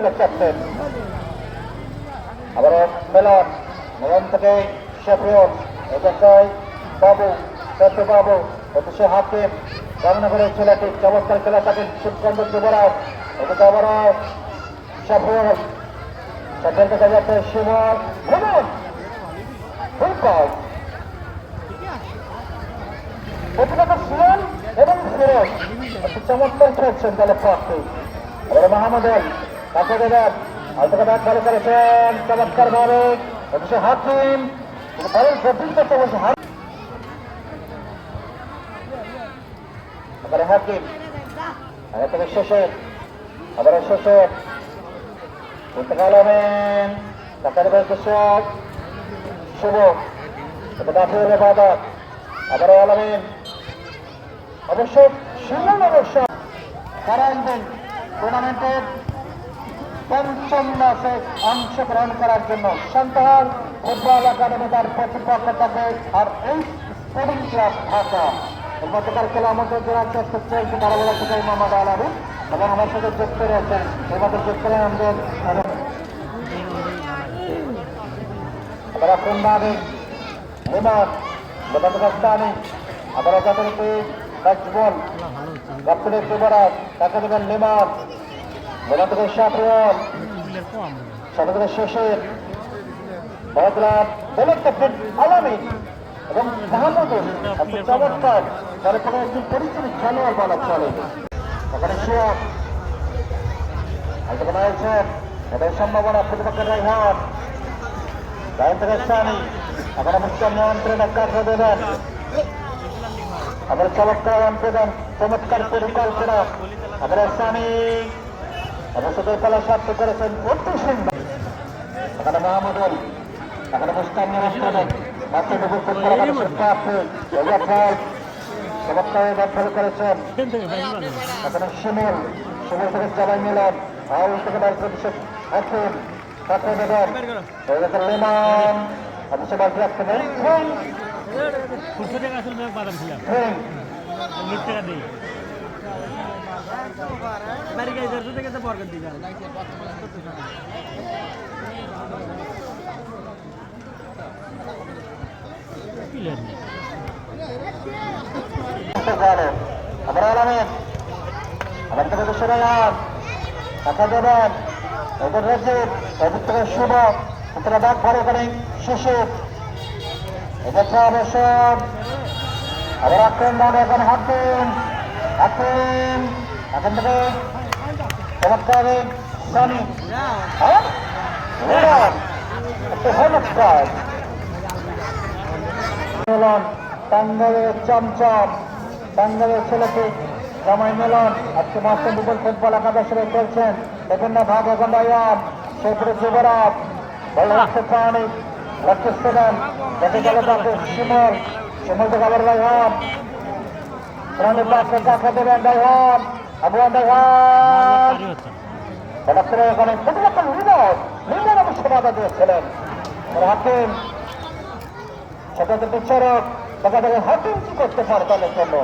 তুলে ক্যাপ্টেন আবার melon melon থেকে শেফিয়ন এটাই বাবু সত্য বাবু অথচ হাকিম রামনগরের ছেলেটি, চমৎকার খেলা থাকেন সুকান্ত যুবরাজ। এটাকে আবার শেফিয়ন সেখান থেকে যাচ্ছে শিবর ভ্রমণ ফুলকল একটি চমৎকার খেলছেন দলের প্রার্থী। এবারে মাহমুদুল কাছে দেবেন অল্পকে ব্যাট ভালো করেছেন চমৎকার ভাবে অবশ্য হাকিম বলের গভীর করতে বসে হাত শেষে। আবার শেষে। দেবেন কৃষক। শুভ। এটা দাফিউল আবার অবশ্য অবশ্য কারাইন্দিন টুর্নামেন্টের পঞ্চম ম্যাচে অংশগ্রহণ করার জন্য সন্তান ফুটবল একাডেমি তার প্রতিপক্ষ থাকে আর এই স্পোর্টিং ক্লাব ঢাকা। গতকাল খেলা আমাদের জেলার চেষ্টা চলছে কারাবলা থেকে মোহাম্মদ আলাবি এবং আমার সাথে যুক্ত রয়েছেন এর মধ্যে যুক্ত করেন আমাদের আক্রমণ বিমান বেদান্তস্থানী আবার যাদেরকে নাজবল গাপ্তুলের যুবরাজ তাকে দেবেন লিমান বেদান্তকে সাফরিয়াল সাথে করে শেষের বদলাম ক্যাপ্টেন আলামী এবং মাহমুদুল এত চমৎকার তার কোনো একটি পরিচিত খেলোয়াড় বলা চলে। ওখানে শিয়াব আলতো বানাইছেন এদের সম্ভাবনা প্রতিপক্ষের রাইহান লাইন থেকে স্থানী এখন মুসলিম নিয়ন্ত্রণে কাজ দেবেন আবার চমৎকার প্রদান চমৎকার পরিকল্পনা। আবার স্থানী শুধু খেলা সার্থ করেছেন অতি সুন্দর এখানে মাহমুদুল এখানে একাদশের প্রার্থী এজাফর চমৎকার ব্যবহার করেছেন। এখানে শিমুল শিমুল থেকে জবাই মিলন আউল থেকে শেখ হাকিম এদিকে অবশ্য বাদাম ছিলাম টাকা দিই বাড়ি গাড়ি দেড়শো টাকা তো বরকত দিই আবার আলামেন আবার থেকে বিশ্বনাথ কাছে দেবেন এদের রাজ্যের এদের থেকে এখন থেকে চমৎকার সানি হ্যাঁ চমৎকার মিলন টাঙ্গালের চমচম টাঙ্গালের ছেলেকে জামাই মিলন। আজকে মাস্টার দুপুর ফুটবল একাদশে খেলছেন। বিভিন্ন ভাগ এখন রায়ান সেপুরে যুবরাজ। বল রাখছে প্রাণী। লক্ষ্য সেভেন দেখে গেল তাকে শিমল। শিমল থেকে আবার রায়হান প্রাণী পাশে কাছে দেবেন রায়হান আবুয়ান রায়হান হঠাৎ করে এখানে প্রতিপক্ষ লিডার লিডার অবশ্য বাধা দিয়েছিলেন। হাকিম সেটা তো বিচারক দেখা যাবে হাকিম কি করতে পারে তাদের জন্য?